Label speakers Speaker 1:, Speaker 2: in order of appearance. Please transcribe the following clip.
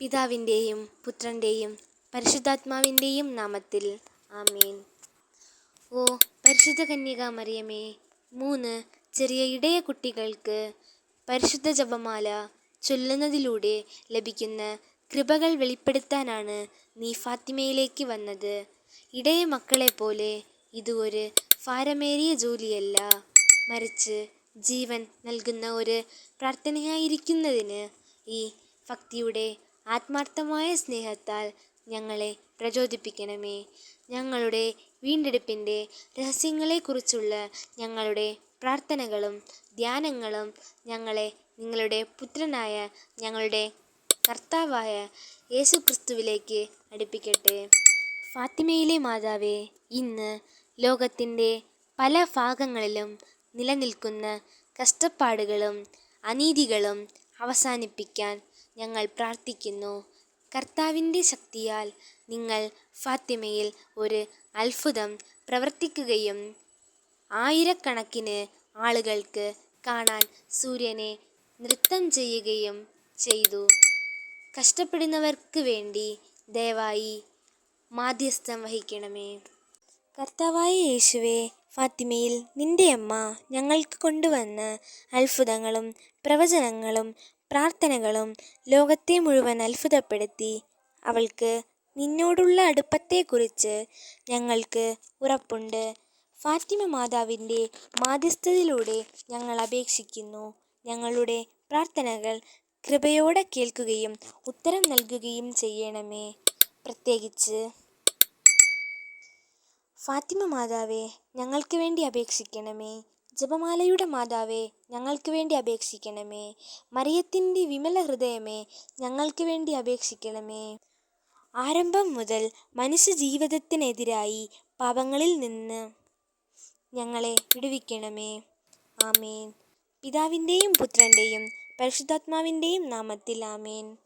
Speaker 1: പിതാവിന്റെയും പുത്രന്റെയും പരിശുദ്ധാത്മാവിന്റെയും നാമത്തിൽ ആമേൻ. ഓ പരിശുദ്ധ കന്യക മറിയമേ മൂന്ന് ചെറിയ ഇടയ കുട്ടികൾക്ക് പരിശുദ്ധ ജപമാല ചൊല്ലുന്നതിലൂടെ ലഭിക്കുന്ന കൃപകൾ വെളിപ്പെടുത്താനാണ് നീ ഫാത്തിമയിലേക്ക് വന്നത്. ഇടയ മക്കളെ പോലെ ഇത് ഒരു ഭാരമേറിയ ജോലിയല്ല. മറിച്ച് ജീവൻ നൽകുന്ന ഒരു പ്രാർത്ഥനയായിരിക്കുന്നതിന് ഈ ഭക്തിയുടെ ആത്മാർത്ഥമായ സ്നേഹത്താൽ ഞങ്ങളെ പ്രചോദിപ്പിക്കണമേ. ഞങ്ങളുടെ വീണ്ടെടുപ്പിന്റെ രഹസ്യങ്ങളെക്കുറിച്ചുള്ള ഞങ്ങളുടെ പ്രാർത്ഥനകളും ധ്യാനങ്ങളും ഞങ്ങളെ നിങ്ങളുടെ പുത്രനായ ഞങ്ങളുടെ കർത്താവായ യേശു ക്രിസ്തുവിലേക്ക് അടുപ്പിക്കട്ടെ. ഫാത്തിമയിലെ മാതാവേ ഇന്ന് ലോകത്തിന്റെ പല ഭാഗങ്ങളിലും നിലനിൽക്കുന്ന കഷ്ടപ്പാടുകളും അനീതികളും അവസാനിപ്പിക്കാൻ ഞങ്ങൾ പ്രാർത്ഥിക്കുന്നു. കർത്താവിന്റെ ശക്തിയാൽ നിങ്ങൾ ഫാത്തിമയിൽ ഒരു അത്ഭുതം പ്രവർത്തിക്കുകയും ആയിരക്കണക്കിന് ആളുകൾക്ക് കാണാൻ സൂര്യനെ നൃത്തം ചെയ്യുകയും ചെയ്തു. കഷ്ടപ്പെടുന്നവർക്ക് വേണ്ടി ദയവായി മാധ്യസ്ഥം വഹിക്കണമേ. കർത്താവായ യേശുവെ ഫാത്തിമയിൽ നിന്റെ അമ്മ ഞങ്ങൾക്ക് കൊണ്ടുവന്ന് അത്ഭുതങ്ങളും പ്രവചനങ്ങളും പ്രാർത്ഥനകളും ലോകത്തെ മുഴുവൻ അത്ഭുതപ്പെടുത്തി. അവൾക്ക് നിന്നോടുള്ള അടുപ്പത്തെക്കുറിച്ച് ഞങ്ങൾക്ക് ഉറപ്പുണ്ട്. ഫാത്തിമ മാതാവിന്റെ മാധ്യസ്ഥതയിലൂടെ ഞങ്ങൾ അപേക്ഷിക്കുന്നു. ഞങ്ങളുടെ പ്രാർത്ഥനകൾ കൃപയോടെ കേൾക്കുകയും ഉത്തരം നൽകുകയും ചെയ്യണമേ. പ്രത്യേകിച്ച് ഫാത്തിമ മാതാവേ ഞങ്ങൾക്ക് വേണ്ടി അപേക്ഷിക്കണമേ. ജപമാലയുടെ മാതാവേ ഞങ്ങൾക്ക് വേണ്ടി അപേക്ഷിക്കണമേ. മറിയത്തിന്റെ വിമല ഹൃദയമേ ഞങ്ങൾക്ക് വേണ്ടി അപേക്ഷിക്കണമേ. ആരംഭം മുതൽ മനുഷ്യ ജീവിതത്തിനെതിരായി പാപങ്ങളിൽ നിന്ന് ഞങ്ങളെ വിടുവിക്കണമേ. ആമേൻ. പിതാവിന്റെയും പുത്രന്റെയും പരിശുദ്ധാത്മാവിന്റെയും നാമത്തിൽ ആമേൻ.